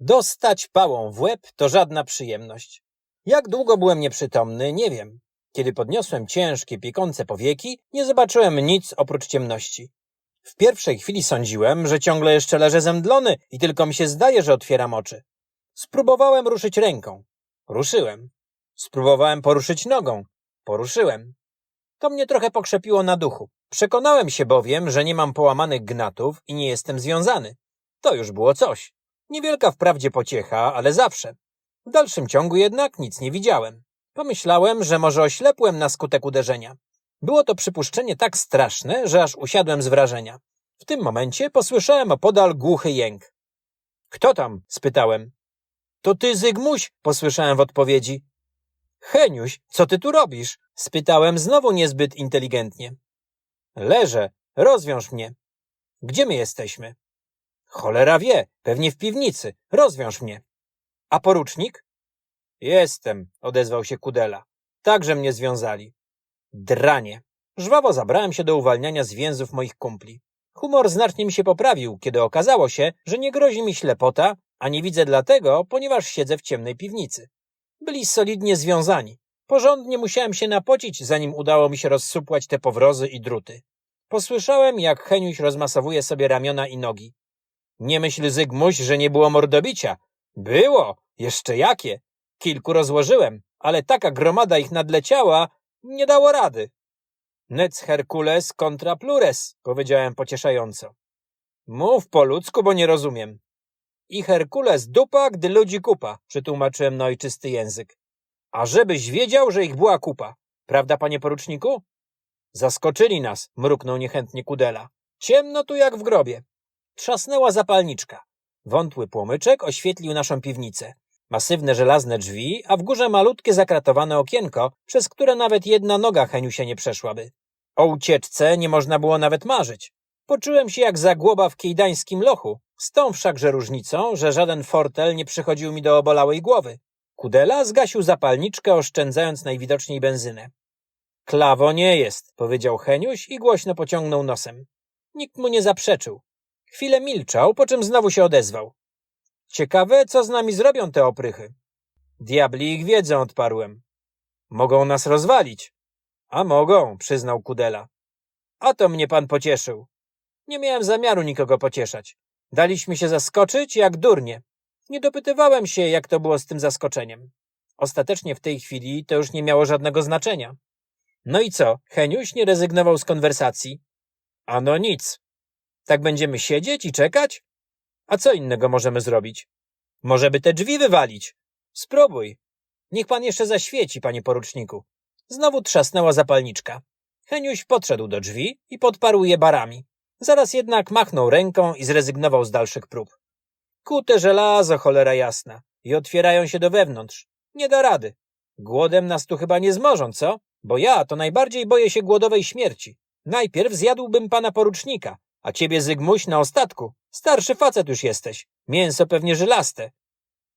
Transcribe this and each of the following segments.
Dostać pałą w łeb to żadna przyjemność. Jak długo byłem nieprzytomny, nie wiem. Kiedy podniosłem ciężkie, piekące powieki, nie zobaczyłem nic oprócz ciemności. W pierwszej chwili sądziłem, że ciągle jeszcze leżę zemdlony i tylko mi się zdaje, że otwieram oczy. Spróbowałem ruszyć ręką. Ruszyłem. Spróbowałem poruszyć nogą. Poruszyłem. To mnie trochę pokrzepiło na duchu. Przekonałem się bowiem, że nie mam połamanych gnatów i nie jestem związany. To już było coś. Niewielka wprawdzie pociecha, ale zawsze. W dalszym ciągu jednak nic nie widziałem. Pomyślałem, że może oślepłem na skutek uderzenia. Było to przypuszczenie tak straszne, że aż usiadłem z wrażenia. W tym momencie posłyszałem opodal głuchy jęk. Kto tam? spytałem. To ty, Zygmuś? posłyszałem w odpowiedzi. Heniuś, co ty tu robisz? spytałem znowu niezbyt inteligentnie. Leżę, rozwiąż mnie. Gdzie my jesteśmy? Cholera wie, pewnie w piwnicy. Rozwiąż mnie. A porucznik? Jestem, odezwał się Kudela. Także mnie związali. Dranie. Żwawo zabrałem się do uwalniania z więzów moich kumpli. Humor znacznie mi się poprawił, kiedy okazało się, że nie grozi mi ślepota, a nie widzę dlatego, ponieważ siedzę w ciemnej piwnicy. Byli solidnie związani. Porządnie musiałem się napocić, zanim udało mi się rozsupłać te powrozy i druty. Posłyszałem, jak Heniuś rozmasowuje sobie ramiona i nogi. Nie myśl, Zygmuś, że nie było mordobicia. Było, jeszcze jakie. Kilku rozłożyłem, ale taka gromada ich nadleciała, nie dało rady. Nec Herkules contra plures, powiedziałem pocieszająco. Mów po ludzku, bo nie rozumiem. I Herkules dupa, gdy ludzi kupa, przetłumaczyłem na ojczysty język. A żebyś wiedział, że ich była kupa. Prawda, panie poruczniku? Zaskoczyli nas, mruknął niechętnie Kudela. Ciemno tu jak w grobie. Trzasnęła zapalniczka. Wątły płomyczek oświetlił naszą piwnicę. Masywne żelazne drzwi, a w górze malutkie zakratowane okienko, przez które nawet jedna noga Heniusia nie przeszłaby. O ucieczce nie można było nawet marzyć. Poczułem się jak zagłoba w kijdańskim lochu, z tą wszakże różnicą, że żaden fortel nie przychodził mi do obolałej głowy. Kudela zgasił zapalniczkę, oszczędzając najwidoczniej benzynę. Klawo nie jest, powiedział Heniuś i głośno pociągnął nosem. Nikt mu nie zaprzeczył. Chwilę milczał, po czym znowu się odezwał. Ciekawe, co z nami zrobią te oprychy. Diabli ich wiedzą, odparłem. Mogą nas rozwalić. A mogą, przyznał Kudela. A to mnie pan pocieszył. Nie miałem zamiaru nikogo pocieszać. Daliśmy się zaskoczyć jak durnie. Nie dopytywałem się, jak to było z tym zaskoczeniem. Ostatecznie w tej chwili to już nie miało żadnego znaczenia. No i co, Heniuś nie rezygnował z konwersacji? Ano nic. Tak będziemy siedzieć i czekać? A co innego możemy zrobić? Może by te drzwi wywalić? Spróbuj. Niech pan jeszcze zaświeci, panie poruczniku. Znowu trzasnęła zapalniczka. Heniuś podszedł do drzwi i podparł je barami. Zaraz jednak machnął ręką i zrezygnował z dalszych prób. Kute żelazo, cholera jasna. I otwierają się do wewnątrz. Nie da rady. Głodem nas tu chyba nie zmożą, co? Bo ja to najbardziej boję się głodowej śmierci. Najpierw zjadłbym pana porucznika, a ciebie, Zygmuś, na ostatku. Starszy facet już jesteś. Mięso pewnie żylaste.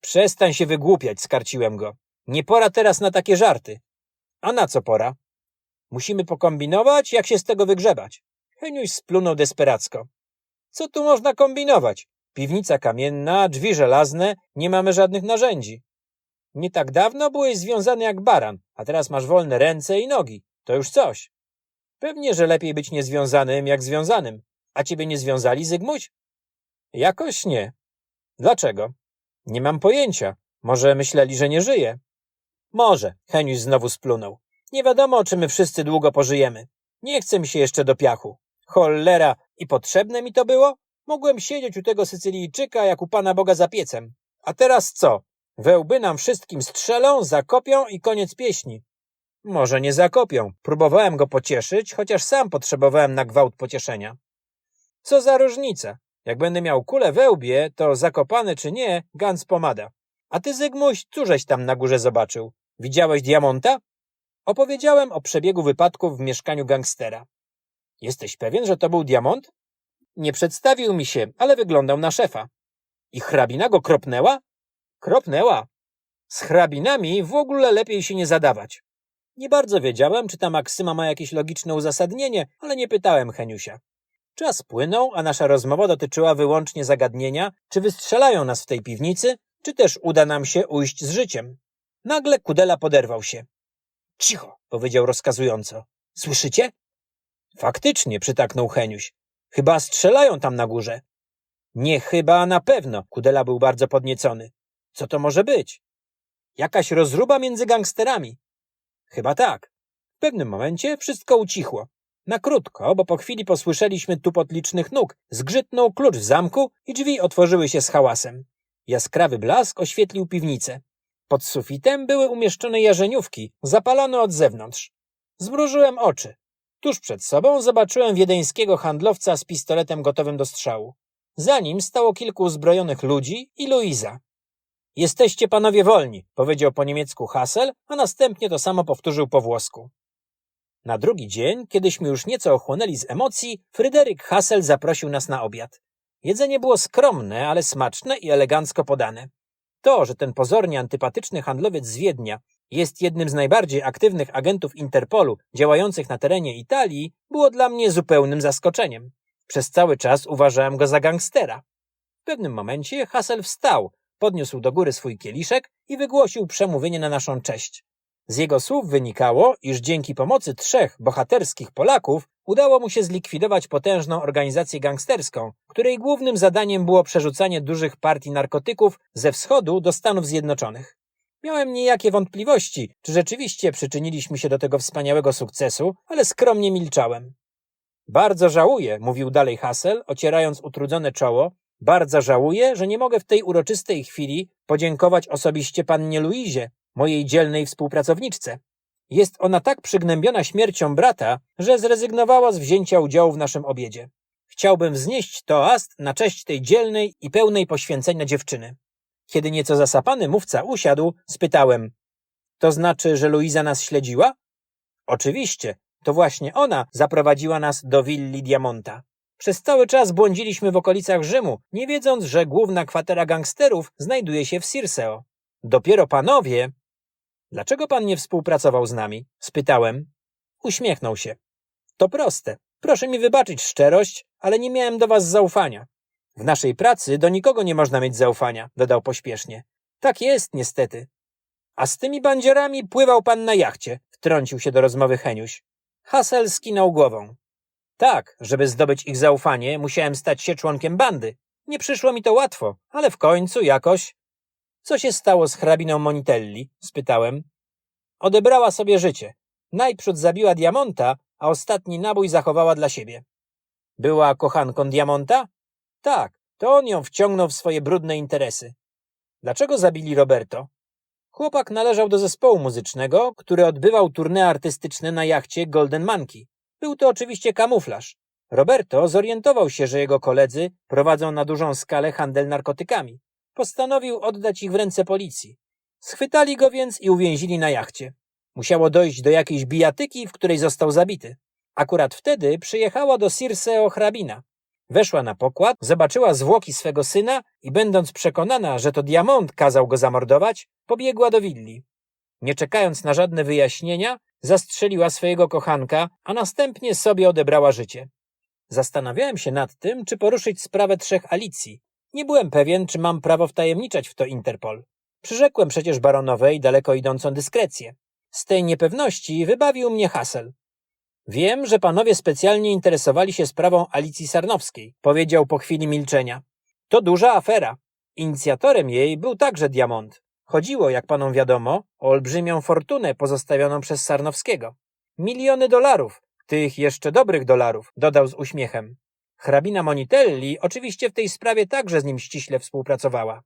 Przestań się wygłupiać, skarciłem go. Nie pora teraz na takie żarty. A na co pora? Musimy pokombinować, jak się z tego wygrzebać. Heniuś splunął desperacko. Co tu można kombinować? Piwnica kamienna, drzwi żelazne, nie mamy żadnych narzędzi. Nie tak dawno byłeś związany jak baran, a teraz masz wolne ręce i nogi. To już coś. Pewnie, że lepiej być niezwiązanym jak związanym. A ciebie nie związali, Zygmuś? Jakoś nie. Dlaczego? Nie mam pojęcia. Może myśleli, że nie żyję. Może. Heniuś znowu splunął. Nie wiadomo, czy my wszyscy długo pożyjemy. Nie chcę mi się jeszcze do piachu. Cholera, i potrzebne mi to było? Mogłem siedzieć u tego Sycylijczyka, jak u Pana Boga za piecem. A teraz co? Wełby nam wszystkim strzelą, zakopią i koniec pieśni. Może nie zakopią. Próbowałem go pocieszyć, chociaż sam potrzebowałem na gwałt pocieszenia. Co za różnica? Jak będę miał kulę we łbie, to zakopany czy nie, Gans pomada. A ty, Zygmuś, cóżeś tam na górze zobaczył? Widziałeś diamonta? Opowiedziałem o przebiegu wypadków w mieszkaniu gangstera. Jesteś pewien, że to był diamont? Nie przedstawił mi się, ale wyglądał na szefa. I hrabina go kropnęła? Kropnęła. Z hrabinami w ogóle lepiej się nie zadawać. Nie bardzo wiedziałem, czy ta maksyma ma jakieś logiczne uzasadnienie, ale nie pytałem Heniusia. Czas płynął, a nasza rozmowa dotyczyła wyłącznie zagadnienia, czy wystrzelają nas w tej piwnicy, czy też uda nam się ujść z życiem. Nagle Kudela poderwał się. Cicho, powiedział rozkazująco. Słyszycie? Faktycznie, przytaknął Heniuś. Chyba strzelają tam na górze. Nie chyba, a na pewno. Kudela był bardzo podniecony. Co to może być? Jakaś rozruba między gangsterami. Chyba tak. W pewnym momencie wszystko ucichło. Na krótko, bo po chwili posłyszeliśmy tupot licznych nóg, zgrzytnął klucz w zamku i drzwi otworzyły się z hałasem. Jaskrawy blask oświetlił piwnicę. Pod sufitem były umieszczone jarzeniówki, zapalone od zewnątrz. Zmrużyłem oczy. Tuż przed sobą zobaczyłem wiedeńskiego handlowca z pistoletem gotowym do strzału. Za nim stało kilku uzbrojonych ludzi i Luiza. Jesteście panowie wolni, powiedział po niemiecku Hassel, a następnie to samo powtórzył po włosku. Na drugi dzień, kiedyśmy już nieco ochłonęli z emocji, Fryderyk Hassel zaprosił nas na obiad. Jedzenie było skromne, ale smaczne i elegancko podane. To, że ten pozornie antypatyczny handlowiec z Wiednia jest jednym z najbardziej aktywnych agentów Interpolu działających na terenie Italii, było dla mnie zupełnym zaskoczeniem. Przez cały czas uważałem go za gangstera. W pewnym momencie Hassel wstał, podniósł do góry swój kieliszek i wygłosił przemówienie na naszą cześć. Z jego słów wynikało, iż dzięki pomocy trzech bohaterskich Polaków udało mu się zlikwidować potężną organizację gangsterską, której głównym zadaniem było przerzucanie dużych partii narkotyków ze wschodu do Stanów Zjednoczonych. Miałem niejakie wątpliwości, czy rzeczywiście przyczyniliśmy się do tego wspaniałego sukcesu, ale skromnie milczałem. Bardzo żałuję, mówił dalej Hassel, ocierając utrudzone czoło, bardzo żałuję, że nie mogę w tej uroczystej chwili podziękować osobiście pannie Luizie, mojej dzielnej współpracowniczce. Jest ona tak przygnębiona śmiercią brata, że zrezygnowała z wzięcia udziału w naszym obiedzie. Chciałbym wznieść toast na cześć tej dzielnej i pełnej poświęcenia dziewczyny. Kiedy nieco zasapany mówca usiadł, spytałem: To znaczy, że Luiza nas śledziła? Oczywiście, to właśnie ona zaprowadziła nas do willi Diamonta. Przez cały czas błądziliśmy w okolicach Rzymu, nie wiedząc, że główna kwatera gangsterów znajduje się w Sirseo. Dopiero panowie. Dlaczego pan nie współpracował z nami? spytałem. Uśmiechnął się. To proste. Proszę mi wybaczyć szczerość, ale nie miałem do was zaufania. W naszej pracy do nikogo nie można mieć zaufania, dodał pośpiesznie. Tak jest, niestety. A z tymi bandzierami pływał pan na jachcie, wtrącił się do rozmowy Heniuś. Hassel skinął głową. Tak, żeby zdobyć ich zaufanie, musiałem stać się członkiem bandy. Nie przyszło mi to łatwo, ale w końcu jakoś. Co się stało z hrabiną Monitelli? spytałem. Odebrała sobie życie. Najprzód zabiła Diamonta, a ostatni nabój zachowała dla siebie. Była kochanką Diamonta? Tak, to on ją wciągnął w swoje brudne interesy. Dlaczego zabili Roberto? Chłopak należał do zespołu muzycznego, który odbywał tournée artystyczne na jachcie Golden Monkey. Był to oczywiście kamuflaż. Roberto zorientował się, że jego koledzy prowadzą na dużą skalę handel narkotykami. Postanowił oddać ich w ręce policji. Schwytali go więc i uwięzili na jachcie. Musiało dojść do jakiejś bijatyki, w której został zabity. Akurat wtedy przyjechała do Sirseo hrabina. Weszła na pokład, zobaczyła zwłoki swego syna i będąc przekonana, że to Diamont kazał go zamordować, pobiegła do willi. Nie czekając na żadne wyjaśnienia, zastrzeliła swojego kochanka, a następnie sobie odebrała życie. Zastanawiałem się nad tym, czy poruszyć sprawę trzech Alicji. Nie byłem pewien, czy mam prawo wtajemniczać w to Interpol. Przyrzekłem przecież baronowej daleko idącą dyskrecję. Z tej niepewności wybawił mnie Hassel. Wiem, że panowie specjalnie interesowali się sprawą Alicji Sarnowskiej, powiedział po chwili milczenia. To duża afera. Inicjatorem jej był także Diamont. Chodziło, jak panom wiadomo, o olbrzymią fortunę pozostawioną przez Sarnowskiego. Miliony dolarów, tych jeszcze dobrych dolarów, dodał z uśmiechem. Hrabina Monitelli oczywiście w tej sprawie także z nim ściśle współpracowała.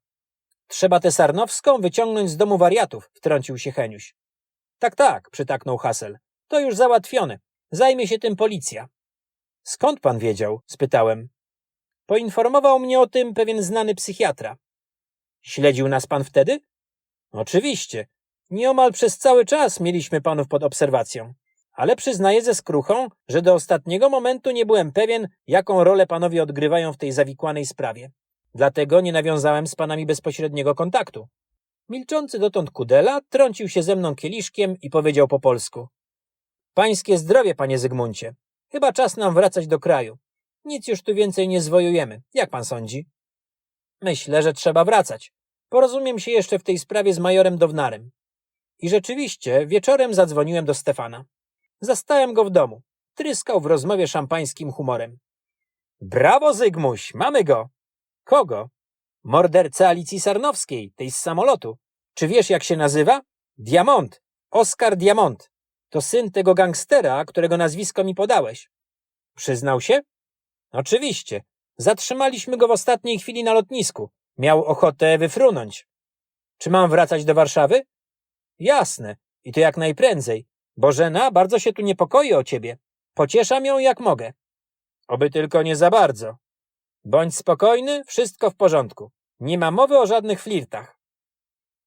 Trzeba tę Sarnowską wyciągnąć z domu wariatów, wtrącił się Heniuś. Tak, tak, przytaknął Hassel. To już załatwione. Zajmie się tym policja. Skąd pan wiedział? spytałem. Poinformował mnie o tym pewien znany psychiatra. Śledził nas pan wtedy? Oczywiście. Nieomal przez cały czas mieliśmy panów pod obserwacją. Ale przyznaję ze skruchą, że do ostatniego momentu nie byłem pewien, jaką rolę panowie odgrywają w tej zawikłanej sprawie. Dlatego nie nawiązałem z panami bezpośredniego kontaktu. Milczący dotąd Kudela trącił się ze mną kieliszkiem i powiedział po polsku. Pańskie zdrowie, panie Zygmuncie. Chyba czas nam wracać do kraju. Nic już tu więcej nie zwojujemy. Jak pan sądzi? Myślę, że trzeba wracać. Porozumiem się jeszcze w tej sprawie z majorem Downarem. I rzeczywiście, wieczorem zadzwoniłem do Stefana. Zastałem go w domu. Tryskał w rozmowie szampańskim humorem. Brawo, Zygmuś, mamy go! Kogo? Morderca Alicji Sarnowskiej, tej z samolotu. Czy wiesz, jak się nazywa? Diamont. Oskar Diamont. To syn tego gangstera, którego nazwisko mi podałeś. Przyznał się? Oczywiście. Zatrzymaliśmy go w ostatniej chwili na lotnisku. Miał ochotę wyfrunąć. Czy mam wracać do Warszawy? Jasne. I to jak najprędzej. Bożena bardzo się tu niepokoi o ciebie. Pocieszam ją jak mogę. Oby tylko nie za bardzo. Bądź spokojny, wszystko w porządku. Nie ma mowy o żadnych flirtach.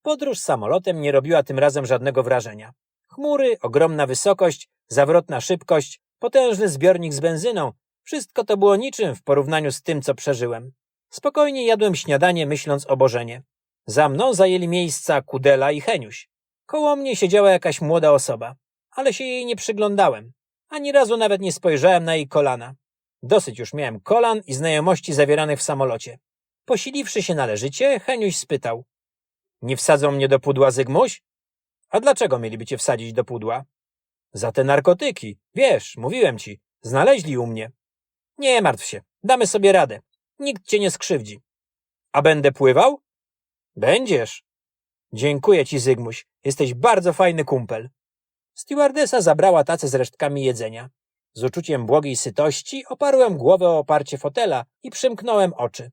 Podróż samolotem nie robiła tym razem żadnego wrażenia. Chmury, ogromna wysokość, zawrotna szybkość, potężny zbiornik z benzyną, wszystko to było niczym w porównaniu z tym, co przeżyłem. Spokojnie jadłem śniadanie, myśląc o Bożenie. Za mną zajęli miejsca Kudela i Heniuś. Koło mnie siedziała jakaś młoda osoba, ale się jej nie przyglądałem. Ani razu nawet nie spojrzałem na jej kolana. Dosyć już miałem kolan i znajomości zawieranych w samolocie. Posiliwszy się należycie, Heniuś spytał. Nie wsadzą mnie do pudła, Zygmuś? A dlaczego mieliby cię wsadzić do pudła? Za te narkotyki. Wiesz, mówiłem ci. Znaleźli u mnie. Nie martw się. Damy sobie radę. Nikt cię nie skrzywdzi. A będę pływał? Będziesz. Dziękuję ci, Zygmuś. Jesteś bardzo fajny kumpel. Stewardesa zabrała tacę z resztkami jedzenia. Z uczuciem błogiej sytości oparłem głowę o oparcie fotela i przymknąłem oczy.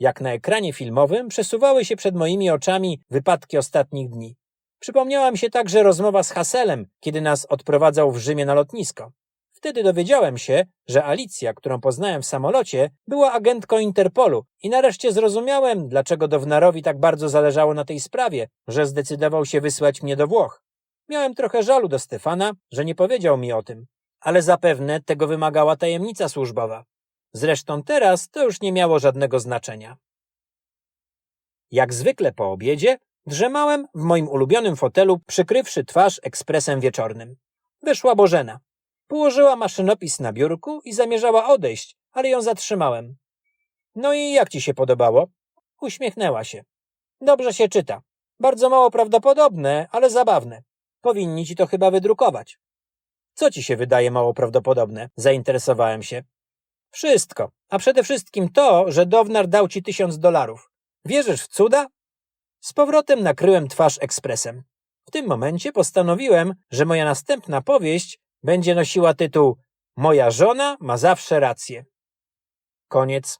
Jak na ekranie filmowym przesuwały się przed moimi oczami wypadki ostatnich dni. Przypomniała mi się także rozmowa z Haselem, kiedy nas odprowadzał w Rzymie na lotnisko. Wtedy dowiedziałem się, że Alicja, którą poznałem w samolocie, była agentką Interpolu i nareszcie zrozumiałem, dlaczego Downarowi tak bardzo zależało na tej sprawie, że zdecydował się wysłać mnie do Włoch. Miałem trochę żalu do Stefana, że nie powiedział mi o tym, ale zapewne tego wymagała tajemnica służbowa. Zresztą teraz to już nie miało żadnego znaczenia. Jak zwykle po obiedzie drzemałem w moim ulubionym fotelu, przykrywszy twarz ekspresem wieczornym. Wyszła Bożena. Położyła maszynopis na biurku i zamierzała odejść, ale ją zatrzymałem. No i jak ci się podobało? Uśmiechnęła się. Dobrze się czyta. Bardzo mało prawdopodobne, ale zabawne. Powinni ci to chyba wydrukować. Co ci się wydaje mało prawdopodobne? Zainteresowałem się. Wszystko, a przede wszystkim to, że Downar dał ci tysiąc dolarów. Wierzysz w cuda? Z powrotem nakryłem twarz ekspresem. W tym momencie postanowiłem, że moja następna powieść będzie nosiła tytuł Moja żona ma zawsze rację. Koniec.